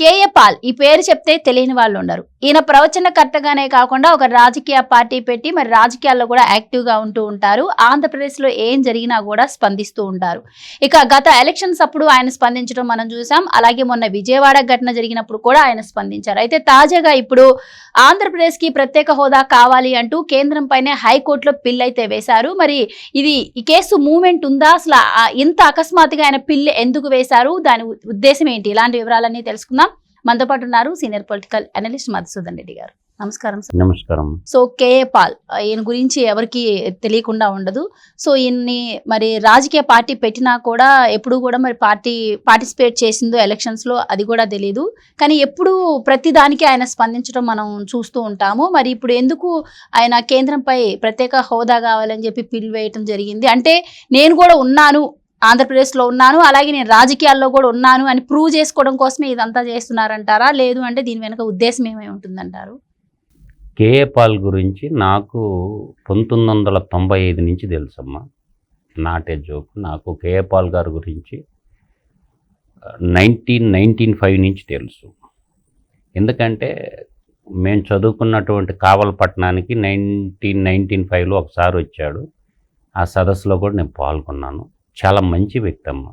KA Paul ఈ పేరు చెప్తే తెలియని వాళ్ళు ఉండరు. ఈయన ప్రవచనకర్తగానే కాకుండా ఒక రాజకీయ పార్టీ పెట్టి మరి రాజకీయాల్లో కూడా యాక్టివ్గా ఉంటూ ఉంటారు. ఆంధ్రప్రదేశ్లో ఏం జరిగినా కూడా స్పందిస్తూ ఉంటారు. ఇక గత ఎలక్షన్స్ అప్పుడు ఆయన స్పందించడం మనం చూసాం. అలాగే మొన్న విజయవాడ ఘటన జరిగినప్పుడు కూడా ఆయన స్పందించారు. అయితే తాజాగా ఇప్పుడు ఆంధ్రప్రదేశ్కి ప్రత్యేక హోదా కావాలి అంటూ కేంద్రం పైనే హైకోర్టులో పిల్ అయితే వేశారు. మరి ఇది ఈ కేసు మూమెంట్ ఉందా? అసలు ఇంత అకస్మాత్తుగా ఆయన పిల్లి ఎందుకు వేశారు? దాని ఉద్దేశం ఏంటి? ఇలాంటి వివరాలన్నీ తెలుసుకుందాం. మనతో పాటు ఉన్నారు senior political analyst Madhusudan Reddy garu. నమస్కారం సార్. నమస్కారం. సో కేఏ పాల్ ఈయన గురించి ఎవరికి తెలియకుండా ఉండదు. సో ఈయన్ని మరి రాజకీయ పార్టీ పెట్టినా కూడా ఎప్పుడు కూడా మరి పార్టీ పార్టిసిపేట్ చేసిందో ఎలక్షన్స్లో అది కూడా తెలియదు కానీ ఎప్పుడు ప్రతి దానికి ఆయన స్పందించడం మనం చూస్తూ ఉంటాము. మరి ఇప్పుడు ఎందుకు ఆయన కేంద్రంపై ప్రత్యేక హోదా కావాలని చెప్పి పిల్ వేయటం జరిగింది? అంటే నేను కూడా ఉన్నాను ఆంధ్రప్రదేశ్లో ఉన్నాను అలాగే నేను రాజకీయాల్లో కూడా ఉన్నాను అని ప్రూవ్ చేసుకోవడం కోసమే ఇదంతా చేస్తున్నారంటారా? లేదు అంటే దీని వెనుక ఉద్దేశం ఏమై ఉంటుందంటారు? కేఏ పాల్ గురించి నాకు పంతొమ్మిది వందల తొంభై ఐదు నుంచి తెలుసమ్మా. నాటే జోక్ నాకు కేఏ పాల్ గారి గురించి నైన్టీన్ నైన్టీన్ ఫైవ్ నుంచి తెలుసు. ఎందుకంటే మేము చదువుకున్నటువంటి కావలపట్నానికి నైన్టీన్ నైన్టీన్ ఫైవ్లో ఒకసారి వచ్చాడు. ఆ సదస్సులో కూడా నేను పాల్గొన్నాను. చాలా మంచి వ్యక్తి అమ్మ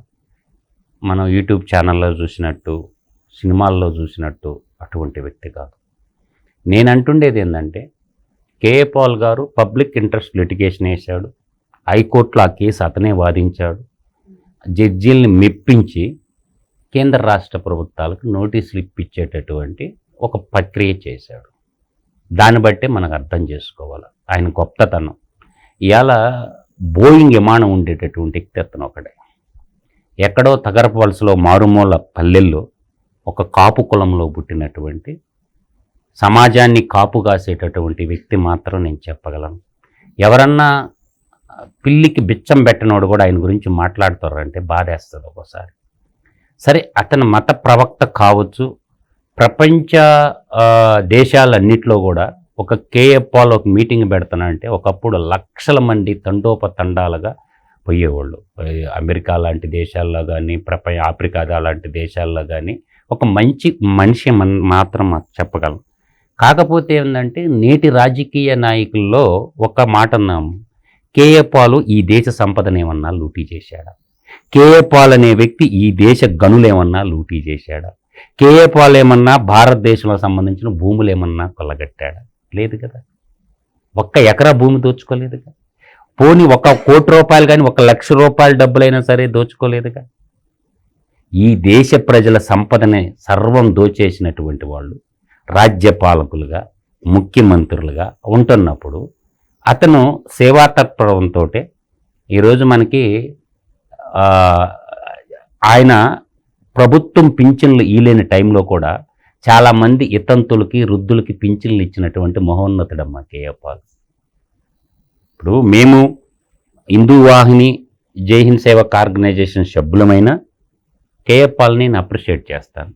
మనం యూట్యూబ్ ఛానల్లో చూసినట్టు సినిమాల్లో చూసినట్టు అటువంటి వ్యక్తి కాదు. నేను అంటుండేది ఏంటంటే KA Paul garu public interest litigation వేశాడు హైకోర్టులో ఆ కేసు అతనే వాదించాడు జడ్జీల్ని మెప్పించి కేంద్ర రాష్ట్ర ప్రభుత్వాలకు నోటీసులు ఇప్పించేటటువంటి ఒక ప్రక్రియ చేశాడు. దాన్ని బట్టే మనకు అర్థం చేసుకోవాలి. ఆయన గొప్పతనం. ఇవాళ బోయింగ్ విమానం ఉండేటటువంటి వ్యక్తి అతను ఒకడే. ఎక్కడో తగరపు వలసలో మారుమూల పల్లెల్లో ఒక కాపు కులంలో పుట్టినటువంటి సమాజాన్ని కాపు కాసేటటువంటి వ్యక్తి మాత్రం నేను చెప్పగలను. ఎవరన్నా పిల్లికి బిచ్చం పెట్టినోడు కూడా ఆయన గురించి మాట్లాడుతారంటే బాధేస్తుంది ఒకసారి సరే అతను మత ప్రవక్త కావచ్చు ప్రపంచ దేశాలన్నిట్లో కూడా ఒక కేఎఫ్ఆల్ ఒక మీటింగ్ పెడతానంటే ఒకప్పుడు లక్షల మంది తండోపతండాలుగా పోయేవాళ్ళు. అమెరికా లాంటి దేశాల్లో కానీ ప్రపంచ ఆఫ్రికా లాంటి దేశాల్లో కానీ ఒక మంచి మనిషి మన్ మాత్రం చెప్పగలం. కాకపోతే ఏంటంటే నేటి రాజకీయ నాయకుల్లో ఒక మాట అన్నాము. కేఏ పాలు ఈ దేశ సంపదనేమన్నా లూటీ చేశాడా? కేఏ పాల్ అనే వ్యక్తి ఈ దేశ గనులేమన్నా లూటీ చేశాడా? కేఏ పాల్ ఏమన్నా భారతదేశంలో సంబంధించిన భూములు ఏమన్నా కొల్లగట్టాడా? లేదు కదా. ఒక్క ఎకరా భూమి దోచుకోలేదుగా పోనీ ఒక కోటి రూపాయలు కానీ ఒక లక్ష రూపాయల డబ్బులైనా సరే దోచుకోలేదుగా ఈ దేశ ప్రజల సంపదని సర్వం దోచేసినటువంటి వాళ్ళు రాజ్యపాలకులుగా ముఖ్యమంత్రులుగా ఉంటున్నప్పుడు అతను సేవాతత్పరంతో ఈరోజు మనకి ఆయన ప్రభుత్వం పింఛన్లు ఇలేని టైంలో కూడా చాలామంది ఇతంతులకి వృద్ధులకి పింఛన్లు ఇచ్చినటువంటి మహోన్నతుడమ్మ కేయపాల్ ఇప్పుడు మేము హిందూ వాహిని జై హింద్ సేవక్ ఆర్గనైజేషన్ సభ్యులమైన కేయపాల్ని నేను అప్రిషియేట్ చేస్తాను.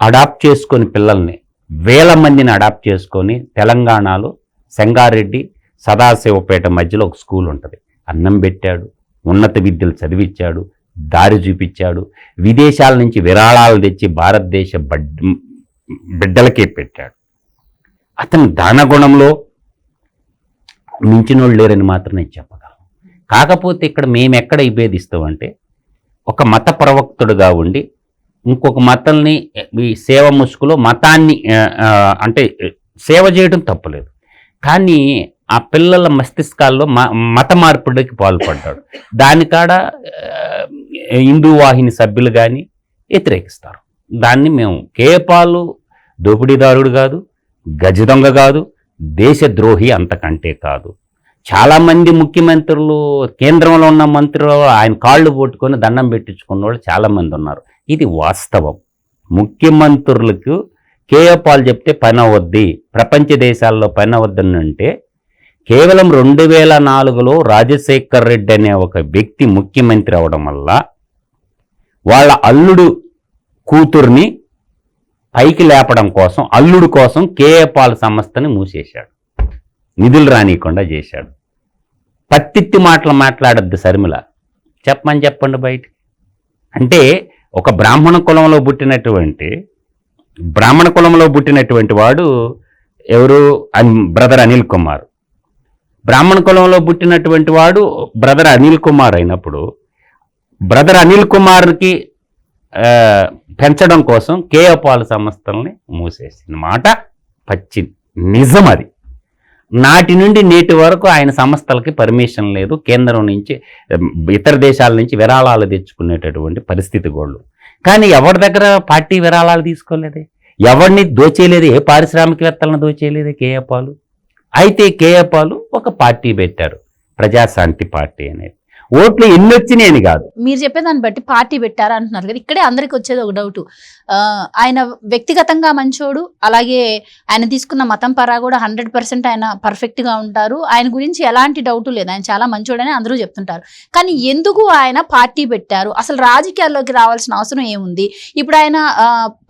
అడాప్ట్ చేసుకొని పిల్లల్ని వేల మందిని అడాప్ట్ చేసుకొని తెలంగాణలో సంగారెడ్డి సదాశివపేట మధ్యలో ఒక స్కూల్ ఉంటుంది. అన్నం పెట్టాడు ఉన్నత విద్యలు చదివించాడు దారి చూపించాడు. విదేశాల నుంచి విరాళాలు తెచ్చి భారతదేశ బడ్ బిడ్డలకే పెట్టాడు. అతను దానగుణంలో మించినోళ్ళు లేరని మాత్రం నేను చెప్పగలను. కాకపోతే ఇక్కడ మేము ఎక్కడ విభేదిస్తామంటే ఒక మత ప్రవక్తుడుగా ఉండి ఇంకొక మతల్ని ఈ సేవ ముసుగులో మతాన్ని అంటే సేవ చేయడం తప్పులేదు. కానీ ఆ పిల్లల మస్తిష్కాల్లో మ మత మార్పుడికి పాల్పడ్డాడు. దానికాడ హిందూ వాహిని సభ్యులు కానీ వ్యతిరేకిస్తారు. దాన్ని మేము కేపాలు దోపిడీదారుడు కాదు గజ దొంగ కాదు దేశద్రోహి అంతకంటే కాదు. చాలామంది ముఖ్యమంత్రులు కేంద్రంలో ఉన్న మంత్రులు ఆయన కాళ్ళు పట్టుకొని దండం పెట్టించుకున్న వాళ్ళు చాలామంది ఉన్నారు. ఇది వాస్తవం. ముఖ్యమంత్రులకు కేఏపాల్ చెప్తే పని అవద్ది ప్రపంచ దేశాల్లో పని అవద్దనంటే కేవలం రెండు వేల నాలుగులో రాజశేఖర్ రెడ్డి అనే ఒక వ్యక్తి ముఖ్యమంత్రి అవడం వల్ల వాళ్ళ అల్లుడు కూతుర్ని పైకి లేపడం కోసం అల్లుడు కోసం కేఏపాల్ సంస్థని మూసేశాడు. నిధులు రానియకుండా చేశాడు. పత్తిత్తి మాటలు మాట్లాడద్దు శర్మిల. చెప్పమని చెప్పండి బయట అంటే ఒక బ్రాహ్మణ కులంలో పుట్టినటువంటి బ్రాహ్మణ కులంలో పుట్టినటువంటి వాడు ఎవరు? అన్- బ్రదర్ అనిల్ కుమార్. బ్రాహ్మణ కులంలో పుట్టినటువంటి వాడు బ్రదర్ అనిల్ కుమార్ అయినప్పుడు బ్రదర్ అనిల్ కుమార్కి పెంచడం కోసం కేఏ సంస్థల్ని మూసేసింది. మాట పచ్చి నిజం అది. నాటి నుండి నేటి వరకు ఆయన సంస్థలకి పర్మిషన్ లేదు. కేంద్రం నుంచి ఇతర దేశాల నుంచి విరాళాలు తెచ్చుకునేటటువంటి పరిస్థితి గోళ్ళు. కానీ ఎవరి దగ్గర పార్టీ విరాళాలు తీసుకోలేదే? ఎవరిని దోచేయలేదు ఏ పారిశ్రామికవేత్తలను దోచేయలేదు కేఏపాలు అయితే కేఏపాలు ఒక పార్టీ పెట్టారు. ప్రజాశాంతి పార్టీ అనేది. ఓట్లు ఎన్ని వచ్చినాయని కాదు. మీరు చెప్పేదాన్ని బట్టి పార్టీ పెట్టారా అంటున్నారు కదా ఇక్కడే అందరికి వచ్చేది ఒక డౌట్ ఆయన వ్యక్తిగతంగా మంచోడు అలాగే ఆయన తీసుకున్న మతం పరా కూడా హండ్రెడ్ పర్సెంట్ ఆయన పర్ఫెక్ట్గా ఉంటారు. ఆయన గురించి ఎలాంటి డౌట్ లేదు. ఆయన చాలా మంచోడని అందరూ చెప్తుంటారు. కానీ ఎందుకు ఆయన పార్టీ పెట్టారు? అసలు రాజకీయాల్లోకి రావాల్సిన అవసరం ఏముంది? ఇప్పుడు ఆయన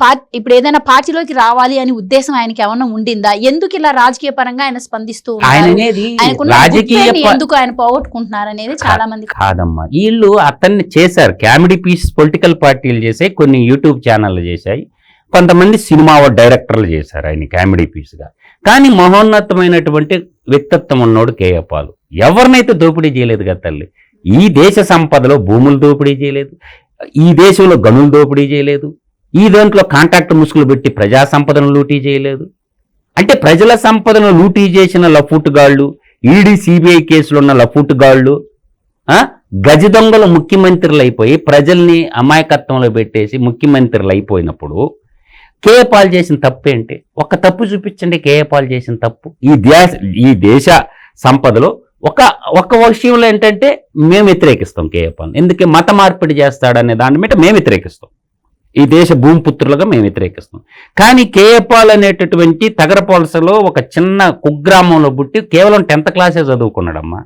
పార్టీ ఇప్పుడు ఏదైనా పార్టీలోకి రావాలి అని ఉద్దేశం ఆయనకి ఏమన్నా ఉండిందా? ఎందుకు ఇలా రాజకీయ పరంగా ఆయన స్పందిస్తూ రాజకీయ ఎందుకు ఆయన పోగొట్టుకుంటున్నారు అనేది చాలా మంది కాదమ్మా. వీళ్ళు అతన్ని చేశారు. కామెడీ పీస్ పొలిటికల్ పార్టీలు చేసాయి కొన్ని యూట్యూబ్ ఛానళ్ళు చేశాయి. కొంతమంది సినిమా డైరెక్టర్లు చేశారు ఆయన కామెడీ పీస్గా. కానీ మహోన్నతమైనటువంటి వ్యక్తిత్వం ఉన్నోడు కేయపాలు ఎవరినైతే దోపిడీ చేయలేదు కదా తల్లి? ఈ దేశ సంపదలో భూములు దోపిడీ చేయలేదు. ఈ దేశంలో గనులు దోపిడీ చేయలేదు. ఈ దాంట్లో కాంట్రాక్ట్ ముసుగులు పెట్టి ప్రజా సంపదను లూటీ చేయలేదు. అంటే ప్రజల సంపదను లూటీ చేసిన లఫూటుగాళ్ళు ఈడీ సిబిఐ కేసులు ఉన్న లఫూటుగాళ్ళు గజ దొంగలు ముఖ్యమంత్రులు అయిపోయి ప్రజల్ని అమాయకత్వంలో పెట్టేసి ముఖ్యమంత్రులు అయిపోయినప్పుడు కేఏపాల్ చేసిన తప్పు ఏంటి ఒక తప్పు చూపించండి కేఏపాలు చేసిన తప్పు. ఈ దేశ ఈ దేశ సంపదలో ఒక ఒక విషయంలో ఏంటంటే మేము వ్యతిరేకిస్తాం కేఏపాల్ ఎందుకే మత మార్పిడి చేస్తాడనే దాని మీద మేము వ్యతిరేకిస్తాం. ఈ దేశ భూమిపుత్రులుగా మేము వ్యతిరేకిస్తాం. కానీ కేఏపాల్ అనేటటువంటి తగరపోలసలో ఒక చిన్న కుగ్రామంలో పుట్టి కేవలం టెన్త్ క్లాసే చదువుకున్నాడమ్మా.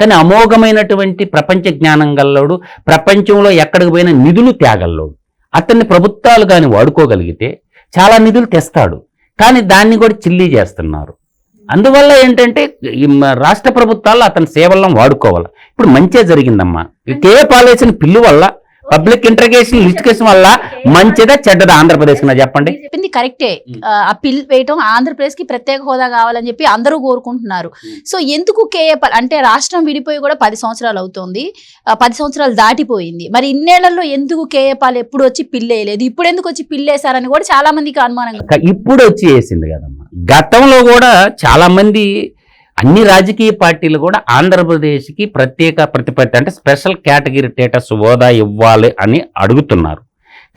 కానీ అమోఘమైనటువంటి ప్రపంచ జ్ఞానం గల్లోడు ప్రపంచంలో ఎక్కడికి పోయిన నిధులు తేగల్లోడు అతన్ని ప్రభుత్వాలు కానీ వాడుకోగలిగితే చాలా నిధులు తెస్తాడు. కానీ దాన్ని కూడా చిల్లీ చేస్తున్నారు. అందువల్ల ఏంటంటే రాష్ట్ర ప్రభుత్వాలు అతని సేవలను వాడుకోవాలి. ఇప్పుడు మంచే జరిగిందమ్మా. కే పాలేసిన పిల్లు వల్ల పబ్లిక్ ఇంటర్గేషన్ లిస్టికేషన్ వల్ల మంచిదా చెడ్డదా ఆంధ్రప్రదేశ్ చెప్పండి. చెప్పింది కరెక్టే. ఆ, పిల్ వేయటం ఆంధ్రప్రదేశ్కి ప్రత్యేక హోదా కావాలని చెప్పి అందరూ కోరుకుంటున్నారు. సో ఎందుకు కేఏపల్ అంటే రాష్ట్రం విడిపోయి కూడా పది సంవత్సరాలు అవుతోంది. పది సంవత్సరాలు దాటిపోయింది. మరి ఇన్నేళ్ళలో ఎందుకు కేఏపాల్ ఎప్పుడు వచ్చి పిల్లేయలేదు ఇప్పుడు ఎందుకు వచ్చి పిల్లేశారని కూడా చాలా మందికి అనుమానం ఇప్పుడు వచ్చి వేసింది కదమ్మా. గతంలో కూడా చాలా మంది అన్ని రాజకీయ పార్టీలు కూడా ఆంధ్రప్రదేశ్కి ప్రత్యేక ప్రతిపత్తి అంటే స్పెషల్ కేటగిరీ స్టేటస్ హోదా ఇవ్వాలి అని అడుగుతున్నారు.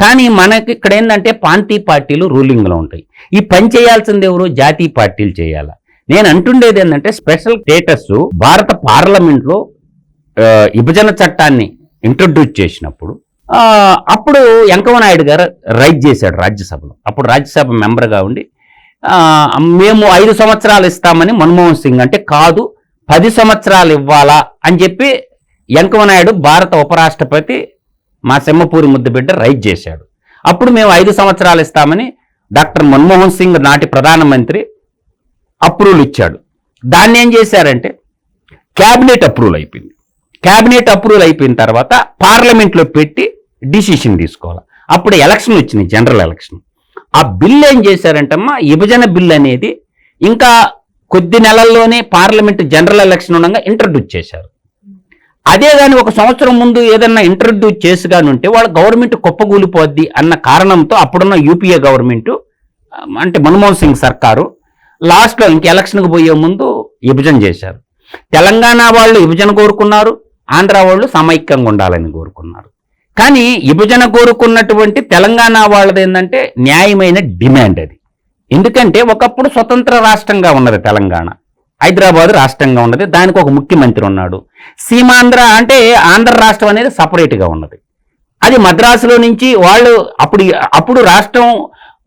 కానీ మనకి ఇక్కడ ఏంటంటే పాంతీ పార్టీలు రూలింగ్లో ఉంటాయి. ఈ పని చేయాల్సింది ఎవరు? జాతీయ పార్టీలు చేయాలి? నేను అంటుండేది ఏంటంటే స్పెషల్ స్టేటస్ భారత పార్లమెంట్లో విభజన చట్టాన్ని ఇంట్రడ్యూస్ చేసినప్పుడు అప్పుడు వెంకవనాయుడు గారు రైజ్ చేశాడు రాజ్యసభలో. అప్పుడు రాజ్యసభ మెంబర్గా ఉండి మేము ఐదు సంవత్సరాలు ఇస్తామని మన్మోహన్ సింగ్ అంటే కాదు పది సంవత్సరాలు ఇవ్వాలా అని చెప్పి వెంకవనాయుడు భారత ఉపరాష్ట్రపతి మా సింహపూరి ముద్దుబిడ్డ రైట్ చేశాడు. అప్పుడు మేము ఐదు సంవత్సరాలు ఇస్తామని డాక్టర్ మన్మోహన్ సింగ్ నాటి ప్రధానమంత్రి అప్రూవల్ ఇచ్చాడు. దాన్ని ఏం చేశారంటే క్యాబినెట్ అప్రూవల్ అయిపోయింది. క్యాబినెట్ అప్రూవల్ అయిపోయిన తర్వాత పార్లమెంట్లో పెట్టి డిసిషన్ తీసుకోవాలి. అప్పుడు ఎలక్షన్ వచ్చినాయి జనరల్ ఎలక్షన్. ఆ బిల్ ఏం చేశారంటమ్మా? విభజన బిల్ అనేది ఇంకా కొద్ది నెలల్లోనే పార్లమెంట్ జనరల్ ఎలక్షన్ ఉండగా ఇంట్రడ్యూస్ చేశారు. అదే కానీ ఒక సంవత్సరం ముందు ఏదన్నా ఇంట్రడ్యూస్ చేసి కానీ ఉంటే వాళ్ళ గవర్నమెంట్ కుప్పగూలిపోద్ది అన్న కారణంతో అప్పుడున్న యూపీఏ గవర్నమెంట్ అంటే మన్మోహన్ సింగ్ సర్కారు లాస్ట్లో ఇంక ఎలక్షన్కి పోయే ముందు విభజన చేశారు. తెలంగాణ వాళ్ళు విభజన కోరుకున్నారు ఆంధ్ర వాళ్ళు సమైక్యంగా ఉండాలని కోరుకున్నారు. కానీ విభజన కోరుకున్నటువంటి తెలంగాణ వాళ్ళది ఏంటంటే న్యాయమైన డిమాండ్ అది. ఎందుకంటే ఒకప్పుడు స్వతంత్ర రాష్ట్రంగా ఉన్నది తెలంగాణ. హైదరాబాద్ రాష్ట్రంగా ఉన్నది. దానికి ఒక ముఖ్యమంత్రి ఉన్నాడు. సీమాంధ్ర అంటే ఆంధ్ర రాష్ట్రం అనేది సపరేట్గా ఉన్నది. అది మద్రాసులో నుంచి వాళ్ళు అప్పుడు అప్పుడు రాష్ట్రం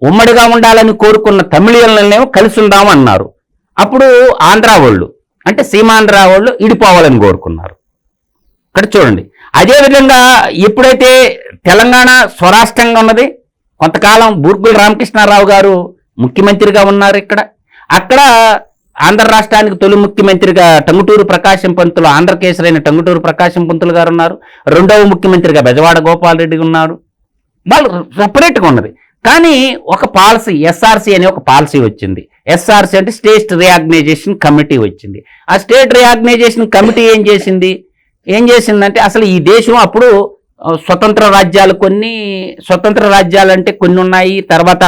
ఉమ్మడిగా ఉండాలని కోరుకున్న తమిళీయులనేమో కలిసి ఉందాము అన్నారు. అప్పుడు ఆంధ్ర వాళ్ళు అంటే సీమాంధ్ర వాళ్ళు ఇడిపోవాలని కోరుకున్నారు. ఇక్కడ చూడండి. అదేవిధంగా ఎప్పుడైతే తెలంగాణ స్వరాష్ట్రంగా ఉన్నది కొంతకాలం బూర్గుల రామకృష్ణారావు గారు ముఖ్యమంత్రిగా ఉన్నారు ఇక్కడ. అక్కడ ఆంధ్ర రాష్ట్రానికి తొలి ముఖ్యమంత్రిగా టంగుటూరు ప్రకాశం పంతులు ఆంధ్రకేశరైన టంగుటూరు ప్రకాశం పంతులు గారు ఉన్నారు. రెండవ ముఖ్యమంత్రిగా బెజవాడ గోపాలరెడ్డి ఉన్నారు. వాళ్ళు సపరేట్గా ఉన్నది. కానీ ఒక పాలసీ ఎస్ఆర్సీ అనే ఒక పాలసీ వచ్చింది. ఎస్ఆర్సీ అంటే స్టేట్ రియాగ్నైజేషన్ కమిటీ వచ్చింది. ఆ స్టేట్ రియాగ్నైజేషన్ కమిటీ ఏం చేసింది? ఏం చేసిందంటే అసలు ఈ దేశం అప్పుడు స్వతంత్ర రాజ్యాలు కొన్ని స్వతంత్ర రాజ్యాలు అంటే కొన్ని ఉన్నాయి తర్వాత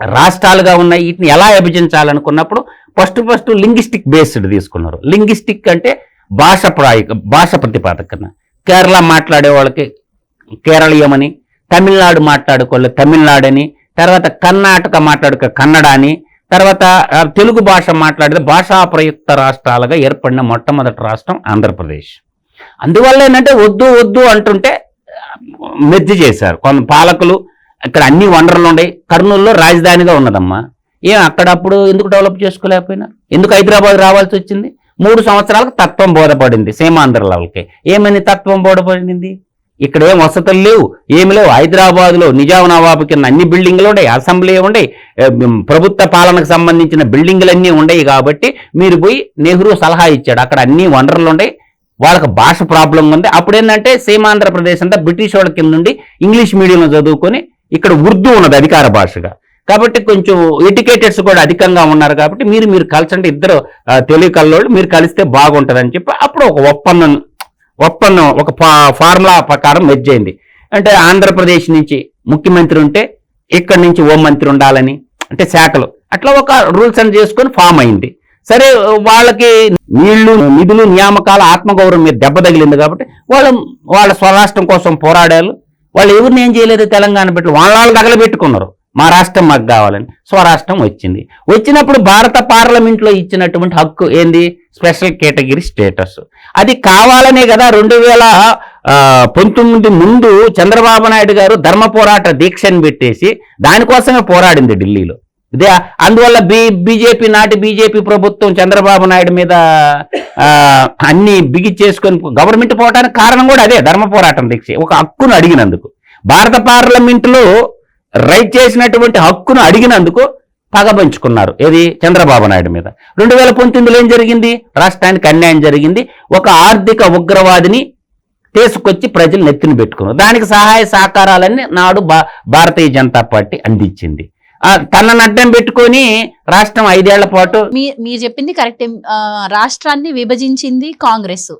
రాష్ట్రాలుగా ఉన్నాయి వీటిని ఎలా విభజించాలనుకున్నప్పుడు ఫస్ట్ ఫస్ట్ లింగిస్టిక్ బేస్డ్ తీసుకున్నారు. లింగిస్టిక్ అంటే భాష ప్రాయ భాష ప్రతిపాదకన. కేరళ మాట్లాడే వాళ్ళకి కేరళీయమని తమిళనాడు మాట్లాడుకోవాలి తమిళనాడు అని తర్వాత కర్ణాటక మాట్లాడుక కన్నడ అని తర్వాత తెలుగు భాష మాట్లాడితే భాషా ప్రయుక్త రాష్ట్రాలుగా ఏర్పడిన మొట్టమొదటి రాష్ట్రం ఆంధ్రప్రదేశ్. అందువల్ల ఏంటంటే వద్దు వద్దు అంటుంటే మెర్జి చేశారు. కొంత పాలకులు ఇక్కడ అన్ని వనరులు ఉన్నాయి. కర్నూలులో రాజధానిగా ఉన్నదమ్మా. ఏం అక్కడప్పుడు ఎందుకు డెవలప్ చేసుకోలేకపోయినా ఎందుకు హైదరాబాద్ రావాల్సి వచ్చింది? మూడు సంవత్సరాలకు తత్వం బోధపడింది సీమాంధ్ర లెవెల్కి ఏమని తత్వం బోధపడింది? ఇక్కడ ఏం వసతులు లేవు. ఏమి లేవు. హైదరాబాద్లో నిజాం నవాబు కింద అన్ని బిల్డింగ్లు ఉన్నాయి అసెంబ్లీ ఉన్నాయి ప్రభుత్వ పాలనకు సంబంధించిన బిల్డింగ్లన్నీ ఉన్నాయి కాబట్టి మీరు పోయి నెహ్రూ సలహా ఇచ్చాడు. అక్కడ అన్ని వనరులు ఉన్నాయి వాళ్ళకి భాష ప్రాబ్లం ఉంది. అప్పుడు ఏంటంటే సీమాంధ్రప్రదేశ్ అంతా బ్రిటిష్ వాళ్ళ కింద నుండి ఇంగ్లీష్ మీడియంలో చదువుకొని ఇక్కడ ఉర్దూ ఉన్నది అధికార భాషగా. కాబట్టి కొంచెం ఎడ్యుకేటెడ్స్ కూడా అధికంగా ఉన్నారు కాబట్టి మీరు మీరు కలిసంటే ఇద్దరు తెలుగు కల్లోళ్ళు మీరు కలిస్తే బాగుంటుందని చెప్పి అప్పుడు ఒక ఒప్పందం ఒప్పందం ఒక ఫా- ఫార్ములా ప్రకారం మెజ్జైంది అంటే ఆంధ్రప్రదేశ్ నుంచి ముఖ్యమంత్రి ఉంటే ఇక్కడి నుంచి ఓ మంత్రి ఉండాలని అంటే శాఖలు. అట్లా ఒక రూల్స్ అండ్ చేసుకొని ఫామ్ అయింది. సరే వాళ్ళకి నీళ్ళు నిధులు నియామకాలు ఆత్మగౌరవం మీద దెబ్బ తగిలింది కాబట్టి వాళ్ళు వాళ్ళ స్వరాష్ట్రం కోసం పోరాడారు. వాళ్ళు ఎవరిని ఏం చేయలేదు తెలంగాణ పెట్టి వాళ్ళ వాళ్ళు తగలబెట్టుకున్నారు మా రాష్ట్రం మాకు కావాలని. స్వరాష్ట్రం వచ్చింది. వచ్చినప్పుడు భారత పార్లమెంట్లో ఇచ్చినటువంటి హక్కు ఏంది? Special category status. అది కావాలనే కదా రెండు వేల పంతొమ్మిది ముందు చంద్రబాబు నాయుడు గారు ధర్మ పోరాట దీక్షను పెట్టేసి దానికోసమే పోరాడింది ఢిల్లీలో. ఇదే అందువల్ల బి బీజేపీ నాటి బీజేపీ ప్రభుత్వం చంద్రబాబు నాయుడు మీద అన్ని బిగి చేసుకొని గవర్నమెంట్ పోవడానికి కారణం కూడా అదే ధర్మ పోరాటం దీక్ష. ఒక హక్కును అడిగినందుకు. భారత పార్లమెంటులో రైట్ చేసినటువంటి హక్కును అడిగినందుకు పగబంచుకున్నారు ఏది? చంద్రబాబు నాయుడు మీద. రెండు వేల పంతొమ్మిదిలో ఏం జరిగింది? రాష్ట్రానికి అన్యాయం జరిగింది. ఒక ఆర్థిక ఉగ్రవాదిని తీసుకొచ్చి ప్రజలు నెత్తిన పెట్టుకున్నారు. దానికి సహాయ సహకారాలన్నీ నాడు భా- భారతీయ జనతా పార్టీ అందించింది. తనను అడ్డం పెట్టుకొని రాష్ట్రం ఐదేళ్ళ పాటు మీ మీరు చెప్పింది కరెక్ట్. రాష్ట్రాన్ని విభజించింది కాంగ్రెస్.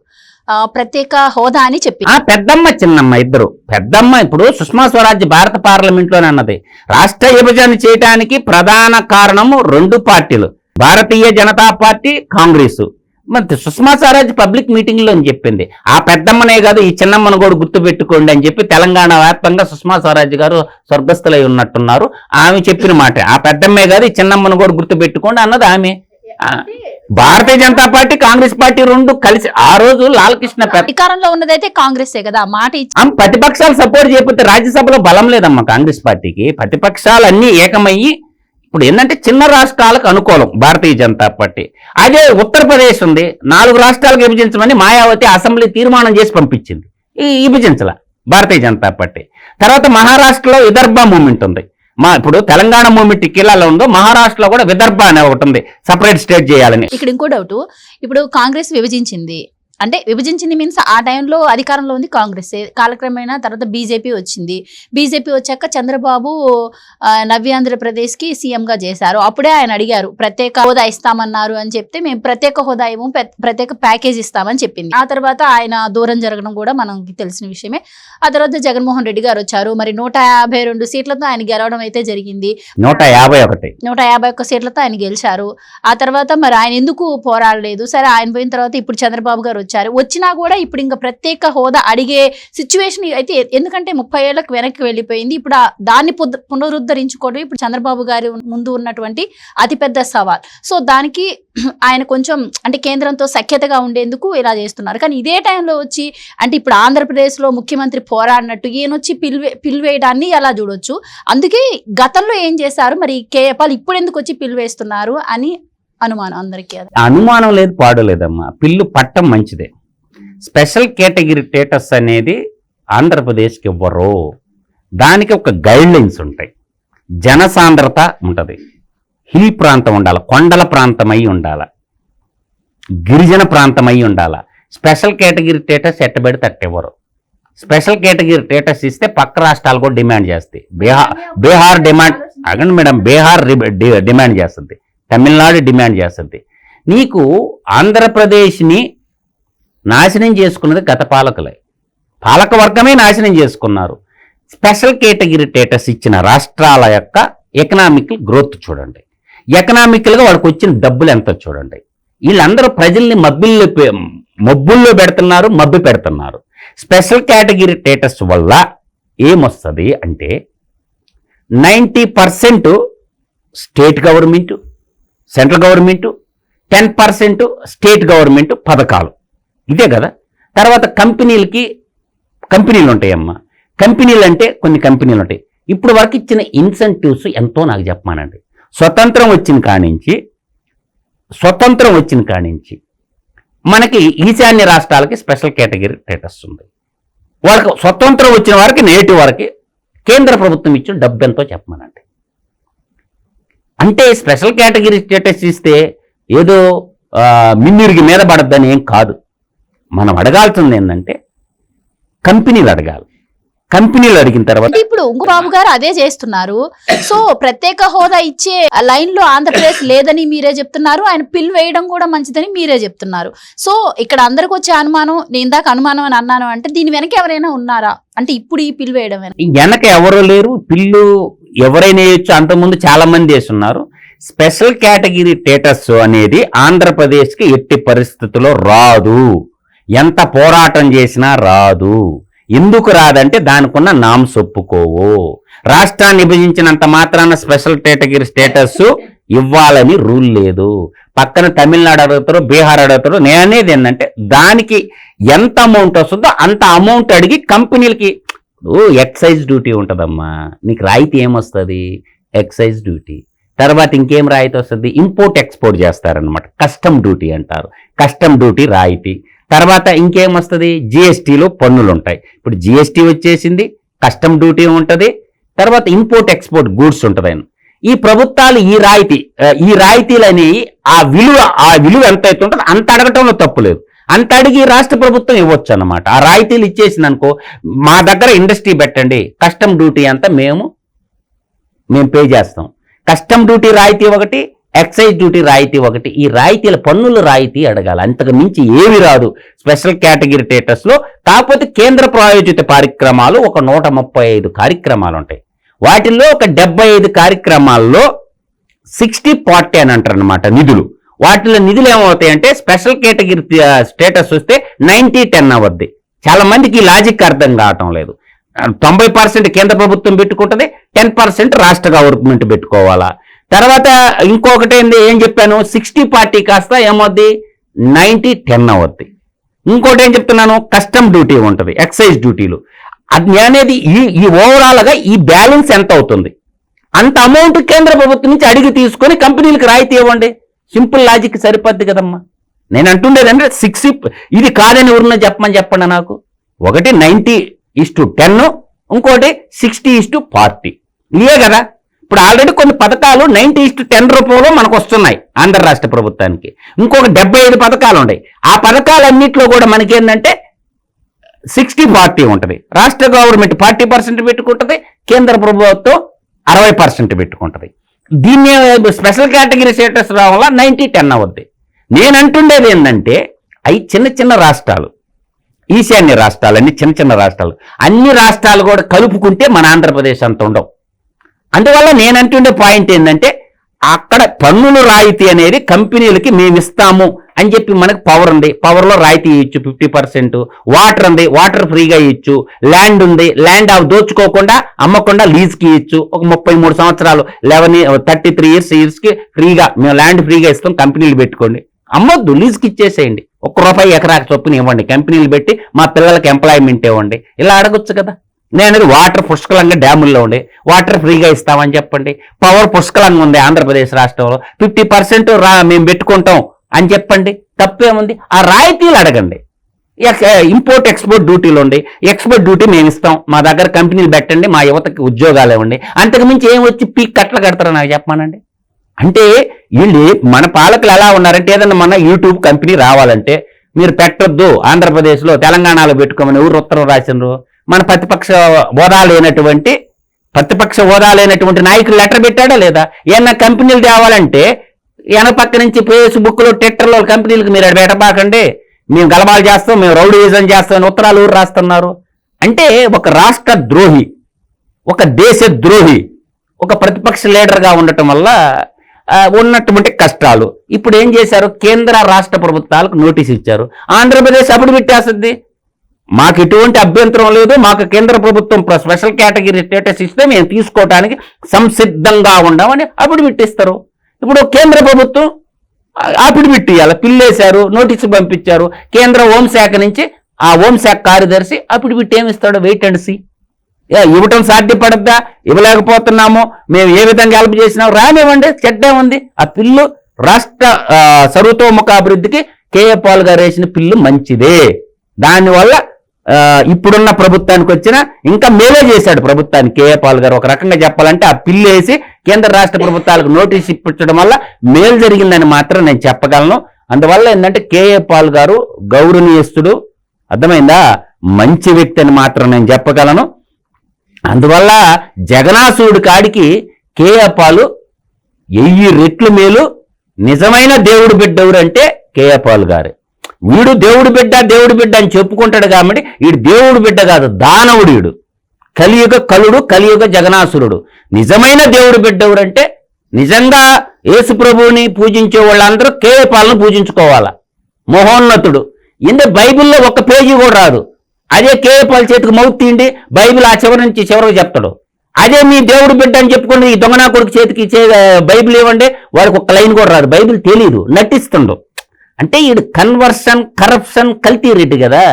ప్రత్యేక హోదా అని చెప్పి. ఆ పెద్దమ్మ చిన్నమ్మ ఇద్దరు. పెద్దమ్మ ఇప్పుడు సుష్మా స్వరాజ్ భారత పార్లమెంట్లోనే అన్నది. రాష్ట్ర విభజన చేయడానికి ప్రధాన కారణము రెండు పార్టీలు. భారతీయ జనతా పార్టీ కాంగ్రెస్. మరి సుష్మా స్వరాజ్ పబ్లిక్ మీటింగ్లో చెప్పింది. ఆ పెద్దమ్మనే కాదు ఈ చిన్నమ్మను కూడా గుర్తు పెట్టుకోండి అని చెప్పి తెలంగాణ వ్యాప్తంగా సుష్మా స్వరాజ్ గారు స్వర్గస్థులై ఉన్నట్టున్నారు. ఆమె చెప్పిన మాట. ఆ పెద్దమ్మే కాదు ఈ చిన్నమ్మను కూడా గుర్తు పెట్టుకోండి అన్నది ఆమె. భారతీయ జనతా పార్టీ కాంగ్రెస్ పార్టీ రెండు కలిసి ఆ రోజు లాలకృష్ణ అధికారంలో ఉన్నదైతే కాంగ్రెసే కదా మాట ప్రతిపక్షాలు సపోర్ట్ చేయకపోతే రాజ్యసభలో బలం లేదమ్మా కాంగ్రెస్ పార్టీకి. ప్రతిపక్షాలు అన్ని ఏకమయ్యి ఇప్పుడు ఏంటంటే చిన్న రాష్ట్రాలకు అనుకూలం భారతీయ జనతా పార్టీ. అదే ఉత్తరప్రదేశ్ ఉంది నాలుగు రాష్ట్రాలకు విభజించమని మాయావతి అసెంబ్లీ తీర్మానం చేసి పంపించింది. ఈ విభజించల భారతీయ జనతా పార్టీ. తర్వాత మహారాష్ట్రలో విదర్భ మూమెంట్ ఉంది. మా ఇప్పుడు తెలంగాణ మూమెంట్ కిల్లాలో ఉందో మహారాష్ట్రలో కూడా విదర్భ అనే ఒకటి ఉంది. సపరేట్ స్టేట్ చేయాలని. ఇక్కడ ఇంకో డౌట్ ఇప్పుడు కాంగ్రెస్ విభజించింది. అంటే విభజించింది మీన్స్ ఆ టైంలో అధికారంలో ఉంది కాంగ్రెస్. కాలక్రమేణా తర్వాత బీజేపీ వచ్చింది. బీజేపీ వచ్చాక చంద్రబాబు ఆ, నవ్యాంధ్రప్రదేశ్కి సీఎం గా చేశారు. అప్పుడే ఆయన అడిగారు ప్రత్యేక హోదా ఇస్తామన్నారు అని చెప్తే మేము ప్రత్యేక హోదా ఏమో ప్ర- ప్రత్యేక ప్యాకేజ్ ఇస్తామని చెప్పింది. ఆ తర్వాత ఆయన దూరం జరగడం కూడా మనకి తెలిసిన విషయమే. ఆ తర్వాత జగన్మోహన్ రెడ్డి గారు వచ్చారు. మరి నూట యాభై రెండు సీట్లతో ఆయన గెలవడం అయితే జరిగింది. నూట యాభై ఒకటి. నూట యాభై ఒక్క సీట్లతో ఆయన గెలిచారు. ఆ తర్వాత మరి ఆయన ఎందుకు పోరాడలేదు? సరే ఆయన పోయిన తర్వాత ఇప్పుడు చంద్రబాబు గారు వచ్చారు వచ్చినా కూడా ఇప్పుడు ఇంకా ప్రత్యేక హోదా అడిగే సిచ్యువేషన్ అయితే ఎందుకంటే ముప్పై ఏళ్ళకి వెనక్కి వెళ్ళిపోయింది. ఇప్పుడు దాన్ని పునరుద్ధరించుకోవడం ఇప్పుడు చంద్రబాబు గారి ముందు ఉన్నటువంటి అతిపెద్ద సవాల్. సో దానికి ఆయన కొంచెం అంటే కేంద్రంతో సఖ్యతగా ఉండేందుకు ఇలా చేస్తున్నారు. కానీ ఇదే టైంలో వచ్చి అంటే ఇప్పుడు ఆంధ్రప్రదేశ్లో ముఖ్యమంత్రి పోరాడినట్టు ఈయన వచ్చి పిల్వే పిలివేయడాన్ని అలా చూడొచ్చు. అందుకే గతంలో ఏం చేశారు? మరి కేపాల్ ఇప్పుడు ఎందుకు వచ్చి పిల్వేస్తున్నారు అని అనుమానం అందరికీ అనుమానం లేదు పాడు లేదమ్మా. పిల్లు పట్టం మంచిదే. స్పెషల్ కేటగిరీ స్టేటస్ అనేది ఆంధ్రప్రదేశ్కి ఇవ్వరు దానికి ఒక గైడ్ లైన్స్ ఉంటాయి. జనసాంద్రత ఉంటుంది. హిల్ ప్రాంతం ఉండాలి కొండల ప్రాంతం ఉండాల గిరిజన ప్రాంతం అయి స్పెషల్ కేటగిరీ స్టేటస్ ఎట్టబెడి అట్టివ్వరు స్పెషల్ కేటగిరీ స్టేటస్ ఇస్తే పక్క రాష్ట్రాలు కూడా డిమాండ్ చేస్తాయి. బీహార్ బీహార్ డిమాండ్ అగండి మేడం బీహార్ డి- డిమాండ్ చేస్తుంది. తమిళనాడు డిమాండ్ చేస్తుంది. నీకు ఆంధ్రప్రదేశ్ని నాశనం చేసుకున్నది గత పాలకులే. పాలక వర్గమే నాశనం చేసుకున్నారు. స్పెషల్ కేటగిరీ స్టేటస్ ఇచ్చిన రాష్ట్రాల యొక్క ఎకనామికల్ గ్రోత్ చూడండి. ఎకనామికల్గా వాడికి వచ్చిన డబ్బులు ఎంత చూడండి. వీళ్ళందరూ ప్రజల్ని మబ్బుల్లో పె- మబ్బుల్లో పెడుతున్నారు మబ్బి పెడుతున్నారు. స్పెషల్ కేటగిరీ స్టేటస్ వల్ల ఏమొస్తుంది అంటే ninety percent state government central government ten percent state government పథకాలు. ఇదే కదా? తర్వాత కంపెనీలకి కంపెనీలు ఉంటాయమ్మా కంపెనీలు అంటే కొన్ని కంపెనీలు ఉంటాయి ఇప్పుడు వరకు ఇచ్చిన ఇన్సెంటివ్స్ ఎంతో నాకు చెప్పమానండి. స్వతంత్రం వచ్చిన కానించి స్వతంత్రం వచ్చిన కానించి మనకి ఈశాన్య రాష్ట్రాలకి స్పెషల్ కేటగిరీ స్టేటస్ ఉంది. వాళ్ళకి స్వతంత్రం వచ్చిన వారికి నేటి వరకు కేంద్ర ప్రభుత్వం ఇచ్చిన డబ్బు ఎంతో చెప్పమనండి. అంటే స్పెషల్ కేటగిరీ స్టేటస్ ఇస్తే ఏదో మిన్నిరిగి మీద పడద్దని ఏం కాదు. మనం అడగాల్సింది ఏంటంటే కంపెనీలు అడగాలి. కంపెనీలు అడిగిన తర్వాత ఇప్పుడు ఉంగు బాబు గారు అదే చేస్తున్నారు. సో ప్రత్యేక హోదా ఇచ్చే లైన్లో ఆంధ్రప్రదేశ్ లేదని మీరే చెప్తున్నారు. ఆయన పిల్ వేయడం కూడా మంచిదని మీరే చెప్తున్నారు. సో ఇక్కడ అందరికి వచ్చే అనుమానం నేను ఇందాక అనుమానం అని అన్నాను అంటే దీని వెనక ఎవరైనా ఉన్నారా? అంటే ఇప్పుడు ఈ పిల్ వేయడం వెనక. వెనక ఎవరు లేరు పిల్లు ఎవరైనా వేయచ్చు. అంతకుముందు చాలా మంది వేస్తున్నారు స్పెషల్ కేటగిరీ స్టేటస్ అనేది ఆంధ్రప్రదేశ్కి ఎట్టి పరిస్థితుల్లో రాదు. ఎంత పోరాటం చేసినా రాదు. ఎందుకు రాదంటే దానికున్న నామ్స్ ఒప్పుకోవు రాష్ట్రాన్ని విభజించినంత మాత్రాన స్పెషల్ కేటగిరీ స్టేటస్ ఇవ్వాలని రూల్ లేదు. పక్కన తమిళనాడు అడుగుతారు బీహార్ అడుగుతారు. నేననేది ఏంటంటే దానికి ఎంత అమౌంట్ వస్తుందో అంత అమౌంట్ అడిగి కంపెనీలకి ఓ ఎక్సైజ్ డ్యూటీ ఉంటుందమ్మా. నీకు రాయితీ ఏమొస్తుంది? Excise duty. తర్వాత ఇంకేం రాయితీ వస్తుంది? ఇంపోర్ట్ ఎక్స్పోర్ట్ చేస్తారనమాట కస్టమ్ డ్యూటీ అంటారు. కస్టమ్ డ్యూటీ రాయితీ. తర్వాత ఇంకేం వస్తుంది? జిఎస్టీలో పన్నులు ఉంటాయి ఇప్పుడు జిఎస్టీ వచ్చేసింది కస్టమ్ డ్యూటీ ఉంటుంది తర్వాత ఇంపోర్ట్ ఎక్స్పోర్ట్ గూడ్స్ ఉంటుంది ఈ ప్రభుత్వాలు ఈ రాయితీ ఈ రాయితీలు అనేవి ఆ విలువ ఆ విలువ ఎంత అయితే ఉంటుందో అంత అడగటంలో తప్పు లేదు. అంత అడిగి రాష్ట్ర ప్రభుత్వం ఇవ్వచ్చు అనమాట ఆ రాయితీలు ఇచ్చేసింది అనుకో మా దగ్గర ఇండస్ట్రీ పెట్టండి కస్టమ్ డ్యూటీ అంతా మేము మేము పే చేస్తాం. కస్టమ్ డ్యూటీ రాయితీ ఒకటి ఎక్సైజ్ డ్యూటీ రాయితీ ఒకటి. ఈ రాయితీల పన్నుల రాయితీ అడగాలి. అంతకు మించి ఏమి రాదు. స్పెషల్ కేటగిరీ స్టేటస్లో కాకపోతే కేంద్ర ప్రాయోజిత కార్యక్రమాలు ఒక నూట ముప్పై ఐదు కార్యక్రమాలు ఉంటాయి. వాటిల్లో ఒక డెబ్బై ఐదు కార్యక్రమాల్లో సిక్స్టీ ఫార్టీ అని అంటారు అనమాట నిధులు. వాటిలో నిధులు ఏమవుతాయంటే స్పెషల్ కేటగిరీ స్టేటస్ వస్తే నైంటీ టెన్ అవద్ది చాలా మందికి ఈ లాజిక్ అర్థం కావటం లేదు. తొంభై పర్సెంట్ కేంద్ర ప్రభుత్వం పెట్టుకుంటుంది టెన్ పర్సెంట్ రాష్ట్ర గవర్నమెంట్ పెట్టుకోవాలా? తర్వాత ఇంకొకటి ఏంది? ఏం చెప్పాను? సిక్స్టీ పార్టీ కాస్త ఏమవుద్ది? నైంటీ టెన్ అవుద్ది. ఇంకోటి ఏం చెప్తున్నాను? కస్టమ్ డ్యూటీ ఉంటుంది ఎక్సైజ్ డ్యూటీలు అది అనేది ఈ ఈ ఓవరాల్గా ఈ బ్యాలెన్స్ ఎంత అవుతుంది? అంత అమౌంట్ కేంద్ర ప్రభుత్వం నుంచి అడిగి తీసుకొని కంపెనీలకు రాయితీ ఇవ్వండి. సింపుల్ లాజిక్ సరిపోద్ది కదమ్మా. నేను అంటుండేదంటే సిక్స్ ఇది కాదని ఎవరన్నా చెప్పమని చెప్పండి నాకు. ఒకటి నైంటీ ఇస్ టు టెన్ ఇంకోటి సిక్స్టీ ఇస్ టు ఫార్టీ ఇవే కదా? ఇప్పుడు ఆల్రెడీ కొన్ని పథకాలు నైంటీ ఇస్ట్ టెన్ రూపంలో మనకు వస్తున్నాయి ఆంధ్ర రాష్ట్ర ప్రభుత్వానికి. ఇంకొక డెబ్బై ఐదు పథకాలు ఉన్నాయి. ఆ పథకాలన్నింటిలో కూడా మనకేంటంటే సిక్స్టీ ఫార్టీ ఉంటుంది. రాష్ట్ర గవర్నమెంట్ ఫార్టీ పర్సెంట్ పెట్టుకుంటుంది కేంద్ర ప్రభుత్వం అరవై పర్సెంట్ పెట్టుకుంటుంది. దీన్ని స్పెషల్ కేటగిరీ స్టేటస్ రావడం వల్ల నైంటీ టెన్ అవుద్ది. నేను అంటుండేది ఏంటంటే అవి చిన్న చిన్న రాష్ట్రాలు ఈశాన్య రాష్ట్రాలు అన్ని చిన్న చిన్న రాష్ట్రాలు అన్ని రాష్ట్రాలు కూడా కలుపుకుంటే మన ఆంధ్రప్రదేశ్ అంత ఉండవు. అందువల్ల నేను అంటుండే పాయింట్ ఏంటంటే అక్కడ పన్నులు రాయితీ అనేది కంపెనీలకి మేము ఇస్తాము అని చెప్పి మనకు పవర్ ఉంది. పవర్లో రాయితీ ఇచ్చు ఫిఫ్టీ పర్సెంట్ వాటర్ ఉంది వాటర్ ఫ్రీగా ఇచ్చు ల్యాండ్ ఉంది ల్యాండ్ అవి దోచుకోకుండా అమ్మకుండా లీజ్కి ఇచ్చు ఒక ముప్పై మూడు సంవత్సరాలు లెవెన్ థర్టీ త్రీ ఇయర్స్ ఇయర్స్కి ఫ్రీగా మేము ల్యాండ్ ఫ్రీగా ఇస్తాం కంపెనీలు పెట్టుకోండి. అమ్మొద్దు లీజ్కి ఇచ్చేసేయండి. ఒక్క రూపాయి ఎకరాకు చొప్పున ఇవ్వండి. కంపెనీలు పెట్టి మా పిల్లలకి ఎంప్లాయ్మెంట్ ఇవ్వండి. ఇలా అడగొచ్చు కదా. నేను వాటర్ పుష్కలంగా డ్యాముల్లో ఉండి వాటర్ ఫ్రీగా ఇస్తామని చెప్పండి. పవర్ పుష్కలంగా ఉంది ఆంధ్రప్రదేశ్ రాష్ట్రంలో. ఫిఫ్టీ పర్సెంట్ రా మేము పెట్టుకుంటాం అని చెప్పండి. తప్పేముంది? ఆ రాయితీలు అడగండి. ఇంపోర్ట్ ఎక్స్పోర్ట్ డ్యూటీలు ఉండి. ఎక్స్పోర్ట్ డ్యూటీ మేము ఇస్తాం. మా దగ్గర కంపెనీలు పెట్టండి మా యువతకి ఉద్యోగాలు ఇవ్వండి అంతకుమించి ఏం వచ్చి పీక్ కట్టలు కడతారో నాకు చెప్పమానండి. అంటే వీళ్ళు మన పాలకులు ఎలా ఉన్నారంటే ఏదన్నా మన యూట్యూబ్ కంపెనీ రావాలంటే మీరు పెట్టొద్దు. ఆంధ్రప్రదేశ్లో తెలంగాణలో పెట్టుకోమని ఊరు ఉత్తరం రాసినారు? మన ప్రతిపక్ష హోదా లేనటువంటి ప్రతిపక్ష హోదా లేనటువంటి నాయకులు లెటర్ పెట్టాడా లేదా? ఏమన్నా కంపెనీలు తేవాలంటే వెనక పక్క నుంచి ఫేస్బుక్లో ట్విట్టర్లో కంపెనీలకు మీరు అక్కడ పెట్టబాకండి. మేము గలబాలు చేస్తాం మేము రౌడీజం చేస్తాం ఉత్తరాలు ఊరు రాస్తున్నారు? అంటే ఒక రాష్ట్ర ద్రోహి ఒక దేశ ద్రోహి ఒక ప్రతిపక్ష లీడర్గా ఉండటం వల్ల ఉన్నటువంటి కష్టాలు. ఇప్పుడు ఏం చేశారు? కేంద్ర రాష్ట్ర ప్రభుత్వాలకు నోటీస్ ఇచ్చారు. ఆంధ్రప్రదేశ్ అప్పుడు పెట్టేస్తుంది మాకు ఎటువంటి అభ్యంతరం లేదు మాకు కేంద్ర ప్రభుత్వం ప్ర- స్పెషల్ కేటగిరీ స్టేటస్ ఇస్తే మేము తీసుకోవటానికి సంసిద్ధంగా ఉండమని అప్పుడు ఇప్పుడు కేంద్ర ప్రభుత్వం అప్పుడు ఇవ్వాలి పిల్లేశారు నోటీసు పంపించారు. కేంద్ర హోంశాఖ నుంచి ఆ హోంశాఖ కార్యదర్శి అప్పుడు ఏమిస్తాడు వెయిట్ అండ్ సీ. ఏ, ఇవ్వటం సాధ్యపడద్దా? ఇవ్వలేకపోతున్నాము. మేము ఏ విధంగా హెల్ప్ చేసినాం? రానివ్వండి చెడ్డే ఉంది. ఆ పిల్లు రాష్ట్ర ఆ, సర్వతోముఖాభివృద్ధికి కేఏ పాల్ గారు వేసిన పిల్లు మంచిదే. దానివల్ల ఇప్పుడున్న ప్రభుత్వానికి వచ్చిన ఇంకా మేలే చేశాడు ప్రభుత్వానికి కేఏ పాల్ గారు ఒక రకంగా చెప్పాలంటే ఆ పిల్లు వేసి కేంద్ర రాష్ట్ర ప్రభుత్వాలకు నోటీస్ ఇప్పించడం వల్ల మేలు జరిగిందని మాత్రం నేను చెప్పగలను. అందువల్ల ఏంటంటే కేఏ పాల్ గారు గౌరవనీయస్తుడు. అర్థమైందా? మంచి వ్యక్తి అని మాత్రం నేను చెప్పగలను. అందువల్ల జగనాసురుడి కాడికి కేఏ పాలు ఎయ్యి రెట్లు మేలు. నిజమైన దేవుడు బిడ్డ అంటే కేఏ పాల్ గారు. వీడు దేవుడు బిడ్డ దేవుడు బిడ్డ అని చెప్పుకుంటాడు కాబట్టి వీడు దేవుడు బిడ్డ కాదు దానవుడు కలియుగ కలుడు కలియుగ జగనాసురుడు నిజమైన దేవుడు బిడ్డ ఎవరంటే నిజంగా యేసు ప్రభువుని పూజించే వాళ్ళందరూ కేయపాలను పూజించుకోవాలా? మహోన్నతుడు. ఇందే బైబిల్లో ఒక పేజీ కూడా రాదు. అదే కేయపాల చేతికి మౌత్ తీయండి బైబిల్ ఆ చివరి నుంచి చివరికి చెప్తాడు. అదే మీ దేవుడు బిడ్డ అని చెప్పుకుని ఈ దొంగనా కొడుకు చేతికి ఇచ్చే బైబిల్ ఇవ్వండి వారికి ఒక లైన్ కూడా రాదు. బైబిల్ తెలియదు నటిస్తుండవు అంటే ఈడు కన్వర్షన్ కరప్షన్ కల్తీ రెడ్డి కదా.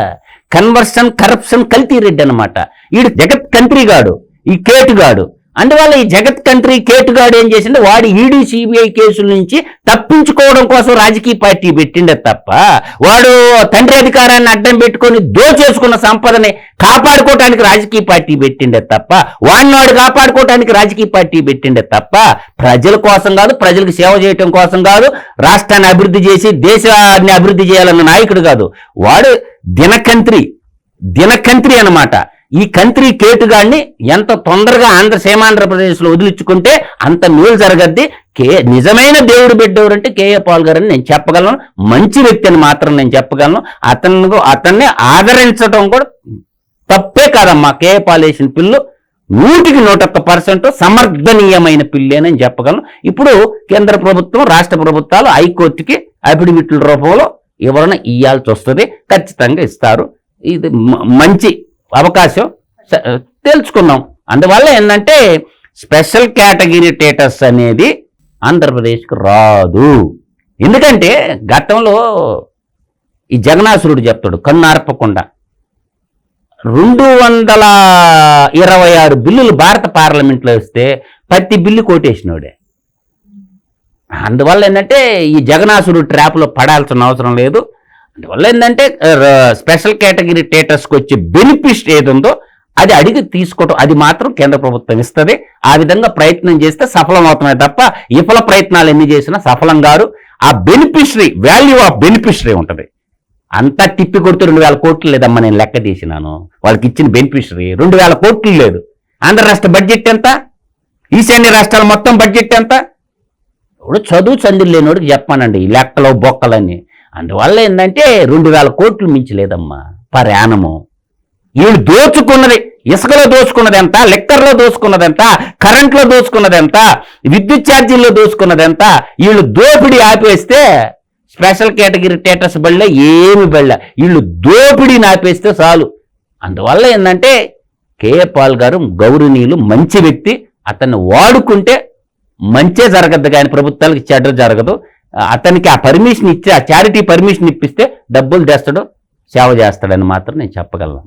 కన్వర్షన్ కరప్షన్ కల్తీ రెడ్డి అనమాట ఈడు జగత్ కంత్రిగాడు ఈ కేటుగాడు అందువల్ల ఈ జగత్ కంట్రీ కేటుగాడు ఏం చేసిండే? వాడు ఈడీ సిబిఐ కేసుల నుంచి తప్పించుకోవడం కోసం రాజకీయ పార్టీ పెట్టిండే తప్ప వాడు తండ్రి అధికారాన్ని అడ్డం పెట్టుకొని దోచేసుకున్న సంపదని కాపాడుకోవటానికి రాజకీయ పార్టీ పెట్టిండే తప్ప వాడిని వాడు కాపాడుకోవటానికి రాజకీయ పార్టీ పెట్టిండే తప్ప ప్రజల కోసం కాదు ప్రజలకు సేవ చేయటం కోసం కాదు రాష్ట్రాన్ని అభివృద్ధి చేసి దేశాన్ని అభివృద్ధి చేయాలన్న నాయకుడు కాదు. వాడు దినకంత్రి దినకంత్రి అన్నమాట. ఈ కంత్రి కేటుగాడిని ఎంత తొందరగా ఆంధ్ర సీమాంధ్రప్రదేశ్లో వదిలించుకుంటే అంత మేలు జరగద్ది. కే నిజమైన దేవుడు బిడ్డెవరంటే కేఏ పాల్ గారని నేను చెప్పగలను. మంచి వ్యక్తి అని మాత్రం నేను చెప్పగలను. అతను అతన్ని ఆదరించడం కూడా తప్పే కాదమ్మా. కేఏ పాల్ వేసిన పిల్లు నూటికి నూట ఒక్క పర్సెంట్ సమర్థనీయమైన పిల్లేనని చెప్పగలను. ఇప్పుడు కేంద్ర ప్రభుత్వం రాష్ట్ర ప్రభుత్వాలు హైకోర్టుకి అఫిడవిట్ల రూపంలో వివరణ ఇవ్వాల్సి వస్తుంది. ఖచ్చితంగా ఇస్తారు. ఇది మంచి అవకాశం తెలుసుకున్నాం. అందువల్ల ఏంటంటే స్పెషల్ కేటగిరీ టేటస్ అనేది ఆంధ్రప్రదేశ్కి రాదు. ఎందుకంటే గతంలో ఈ జగనాసురుడు చెప్తాడు కన్నార్పకుండా రెండు వందల ఇరవై ఆరు బిల్లులు భారత పార్లమెంట్లో వస్తే ప్రతి బిల్లు కోటేసినోడే అందువల్ల ఏంటంటే ఈ జగనాసురుడు ట్రాప్లో పడాల్సిన అవసరం లేదు. అందువల్ల ఏంటంటే స్పెషల్ కేటగిరీ టేటర్స్కి వచ్చే బెనిఫిట్ ఏదుందో అది అడిగి తీసుకోవటం అది మాత్రం కేంద్ర ప్రభుత్వం ఇస్తుంది. ఆ విధంగా ప్రయత్నం చేస్తే సఫలం అవుతున్నాయి తప్ప విఫల ప్రయత్నాలు ఎన్ని చేసినా సఫలం గారు ఆ బెనిఫిషరీ వాల్యూ ఆఫ్ బెనిఫిషరీ ఉంటుంది. అంతా తిప్పి కొడుతూ రెండు వేల కోట్లు లేదమ్మా నేను లెక్క తీసినాను. వాళ్ళకి ఇచ్చిన బెనిఫిషరీ రెండు వేల కోట్లు లేదు. ఆంధ్ర రాష్ట్ర బడ్జెట్ ఎంత? ఈశాన్య రాష్ట్రాల మొత్తం బడ్జెట్ ఎంత? ఇప్పుడు చదువు చందులు లేనివాడికి చెప్పానండి ఈ లెక్కలు బొక్కలని అందువల్ల ఏంటంటే రెండు వేల కోట్లు మించలేదమ్మా పర్ యానము వీళ్ళు దోచుకున్నది ఇసుకలో దోచుకున్నది ఎంత లెక్కర్లో దోచుకున్నది ఎంత కరెంట్లో దోచుకున్నది ఎంత విద్యుత్ ఛార్జీల్లో దోచుకున్నది ఎంత వీళ్ళు దోపిడీ ఆపేస్తే స్పెషల్ కేటగిరీ స్టేటస్ బళ్ళ ఏమి బళ్ళ. వీళ్ళు దోపిడీని ఆపేస్తే చాలు. అందువల్ల ఏంటంటే కేఏ పాల్ గారు గౌరవనీయులు మంచి వ్యక్తి అతన్ని వాడుకుంటే మంచే జరగద్దు కానీ ప్రభుత్వాలకు చెడ్డ జరగదు. అతనికి ఆ పర్మిషన్ ఇచ్చి ఆ చారిటీ పర్మిషన్ ఇప్పిస్తే డబ్బులు తెస్తాడు సేవ చేస్తాడని మాత్రం నేను చెప్పగలను.